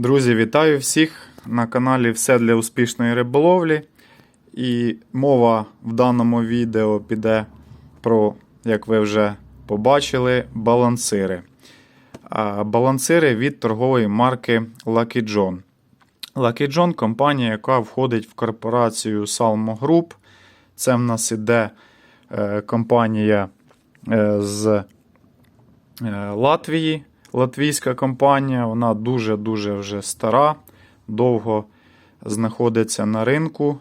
Друзі, вітаю всіх на каналі Все для успішної риболовлі. І мова в даному відео піде про, як ви вже побачили, балансири. Балансири від торгової марки Lucky John. Lucky John компанія, яка входить в корпорацію Salmo Group. Це в нас іде е, компанія е, з е, Латвії. Латвійська компанія, вона дуже-дуже вже стара, довго знаходиться на ринку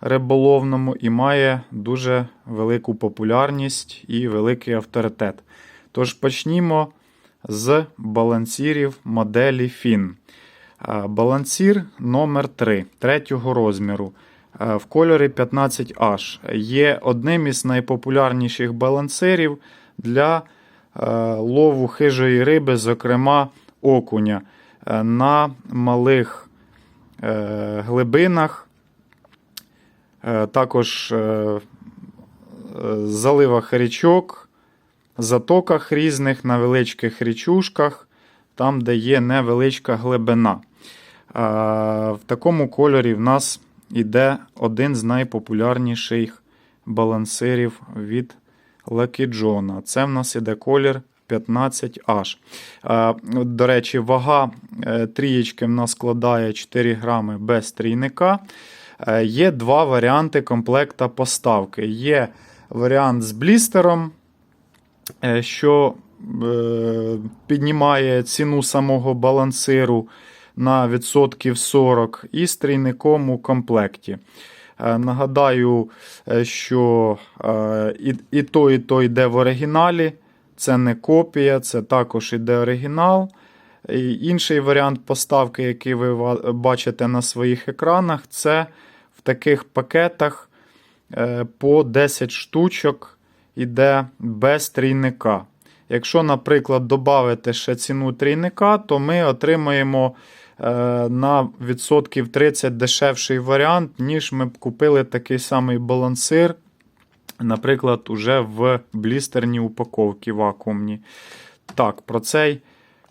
риболовному і має дуже велику популярність і великий авторитет. Тож почнімо з балансірів моделі FIN. Балансір номер 3 третього розміру в кольорі 15H є одним із найпопулярніших балансирів для лову хижої риби, зокрема окуня, е, на малих е, глибинах, е, також е, е, заливах річок, затоках різних, на величких річушках, там, де є невеличка глибина. Е, В такому кольорі в нас іде один з найпопулярніших балансирів від Lucky John. Це в нас іде колір 15H. Е, До речі, вага е, трієчки в нас складає 4 грами без трійника. Е, Є два варіанти комплекта поставки. Є варіант з блістером, що піднімає ціну самого балансиру на відсотків 40 і з трійником у комплекті. Е, Нагадаю, е, що е, і, і то, і то йде в оригіналі. Це не копія, це також іде оригінал. І інший варіант поставки, який ви бачите на своїх екранах, це в таких пакетах по 10 штучок іде без трійника. Якщо, наприклад, додати ще ціну трійника, то ми отримаємо на відсотків 30 дешевший варіант, ніж ми б купили такий самий балансир, наприклад, уже в блістерній упаковці вакуумні. Так, про цей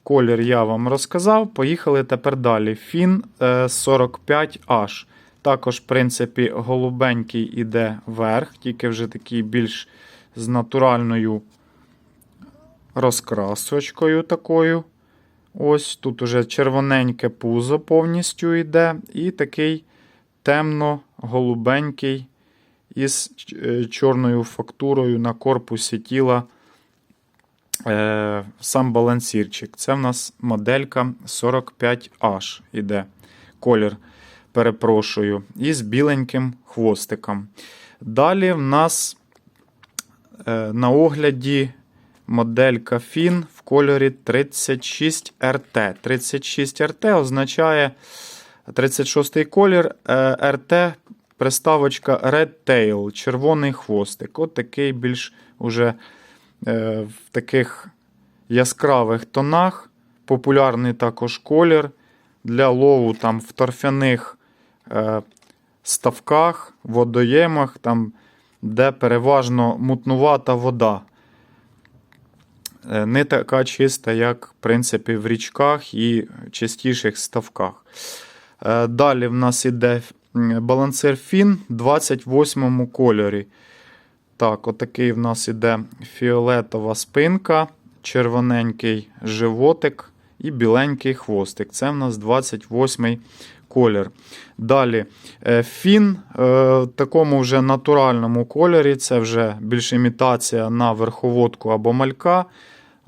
колір я вам розказав. Поїхали тепер далі. Фін е, 45H. Також, в принципі, голубенький іде вверх, тільки вже такий більш з натуральною розкрасочкою такою. Ось тут уже червоненьке пузо повністю йде, і такий темно-голубенький із е, чорною фактурою на корпусі тіла е, сам балансірчик. Це в нас моделька 45H іде колір, перепрошую, і з біленьким хвостиком. Далі в нас е, на огляді моделька FIN в кольорі 36RT. 36RT означає 36 колір е, RT приставочка Red Tail, червоний хвостик. От такий більш уже е, в таких яскравих тонах. Популярний також колір для лову там в торфяних е, ставках, водоємах, там, де переважно мутнувата вода. Е, Не така чиста, як в принципі, в річках і чистіших ставках. Е, Далі в нас іде балансир Фін в 28 кольорі. Так, отакий в нас іде фіолетова спинка, червоненький животик і біленький хвостик. Це в нас 28 колір. Далі е, фін е, в такому вже натуральному кольорі. Це вже більш імітація на верховодку або малька.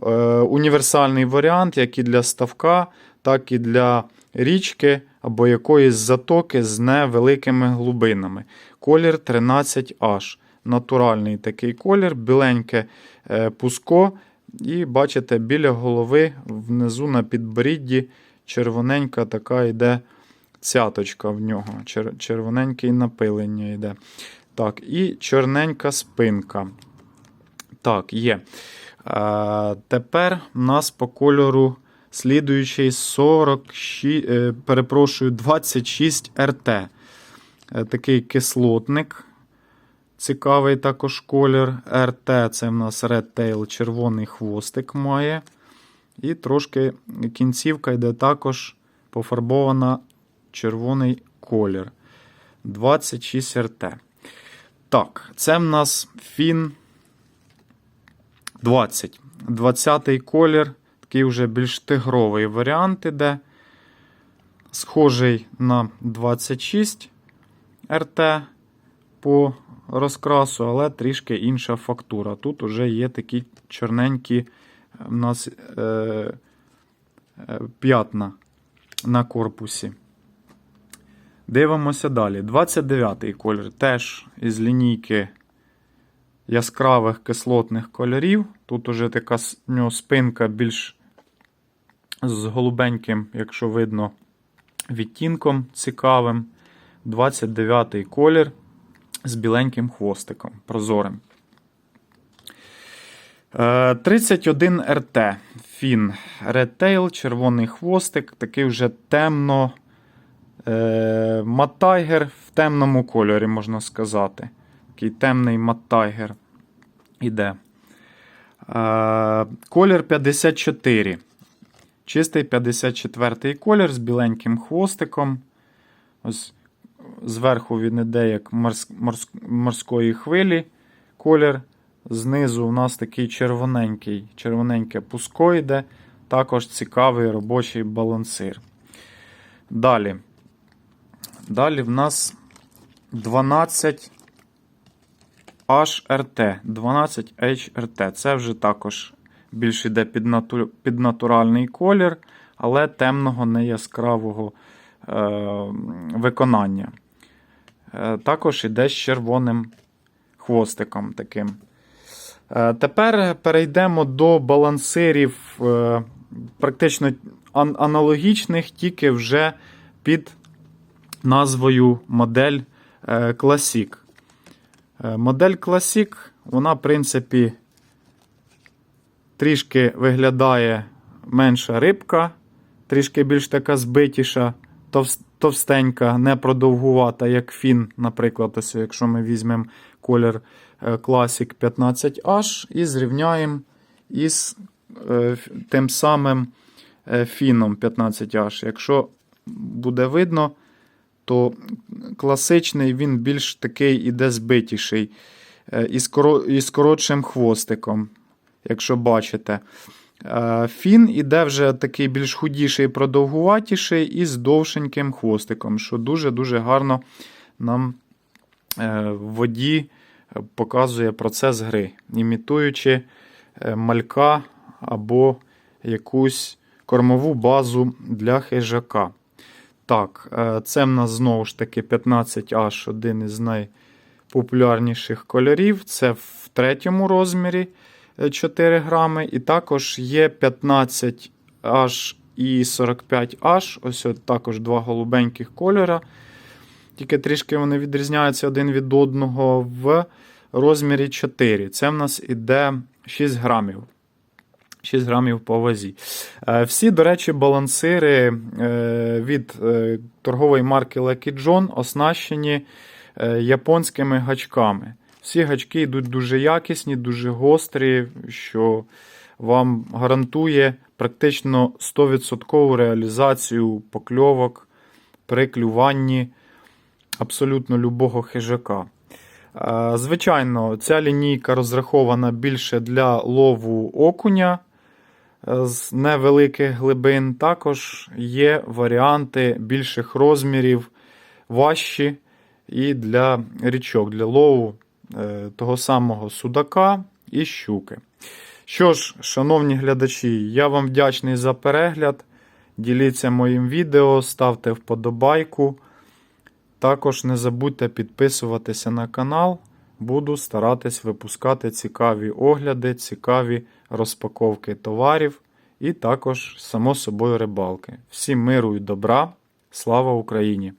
Е, Універсальний варіант, як і для ставка, так і для річки або якоїсь затоки з невеликими глибинами. Колір 13H. Натуральний такий колір, біленьке пуско. І бачите, біля голови внизу на підборідді червоненька така йде цяточка в нього. Чер- червоненьке напилення йде. Так, і чорненька спинка. Так, є. А, тепер у нас по кольору слідуючий 46, е, перепрошую, 26 РТ. Е, такий кислотник. Цікавий також колір. РТ це в нас Red Tail, червоний хвостик має. І трошки кінцівка йде також пофарбована червоний колір. 26 РТ. Так, це в нас фін 20. 20-й колір, такий вже більш тигровий варіант іде. Схожий на 26 РТ по розкрасу, але трішки інша фактура. Тут вже є такі чорненькі у нас е, е, п'ятна на корпусі. Дивимося далі. 29-й колір теж із лінійки яскравих кислотних кольорів. Тут уже така нього спинка більш з голубеньким, якщо видно, відтінком цікавим. 29-й колір з біленьким хвостиком прозорим. Е, 31 РТ. Фін. Редтейл, червоний хвостик, такий вже темно. Е, Маттайгер в темному кольорі, можна сказати. Такий темний маттайгер іде. Е, колір 54. Чистий 54-й колір з біленьким хвостиком. Ось зверху він іде як морс, морс, морської хвилі колір. Знизу у нас такий червоненький, червоненьке пуско йде. Також цікавий робочий балансир. Далі. Далі в нас 12 HRT. 12 HRT. Це вже також більш йде під, нату... під натуральний колір, але темного не яскравого е... виконання. Е... Також йде з червоним хвостиком таким. Е, Тепер перейдемо до балансирів е, практично аналогічних, тільки вже під назвою модель е, Classic. Е, Модель Classic, вона, в принципі, трішки виглядає менша рибка, трішки більш така збитіша, товстенька, не продовгувата, як фін, наприклад, ось, якщо ми візьмемо колір е, Classic 15H і зрівняємо із тим самим фіном 15H. Якщо буде видно, то класичний він більш такий іде збитіший, е, із, коротшим хвостиком, якщо бачите. Е, Фін іде вже такий більш худіший, продовгуватіший і з довшеньким хвостиком, що дуже-дуже гарно нам е, в воді показує процес гри, імітуючи малька або якусь кормову базу для хижака. Так, е, це в нас знову ж таки 15H, один із найпопулярніших кольорів. Це в третьому розмірі е, 4 грами. І також є 15H і 45H. Ось от також два голубеньких кольора. Тільки трішки вони відрізняються один від одного в розмірі 4. Це в нас іде 6 грамів. 6 грамів по вазі. Е, Всі, до речі, балансири е, від е, торгової марки Lucky John оснащені японськими гачками. Всі гачки йдуть дуже якісні, дуже гострі, що вам гарантує практично 100% реалізацію покльовок при клюванні абсолютно любого хижака. Звичайно, ця лінійка розрахована більше для лову окуня з невеликих глибин. Також є варіанти більших розмірів, важчі і для річок, для лову е, того самого судака і щуки. Що ж, шановні глядачі, я вам вдячний за перегляд. Діліться моїм відео, ставте вподобайку. Також не забудьте підписуватися на канал. Буду старатись випускати цікаві огляди, цікаві розпаковки товарів і також, само собою, рибалки. Всім миру і добра. Слава Україні!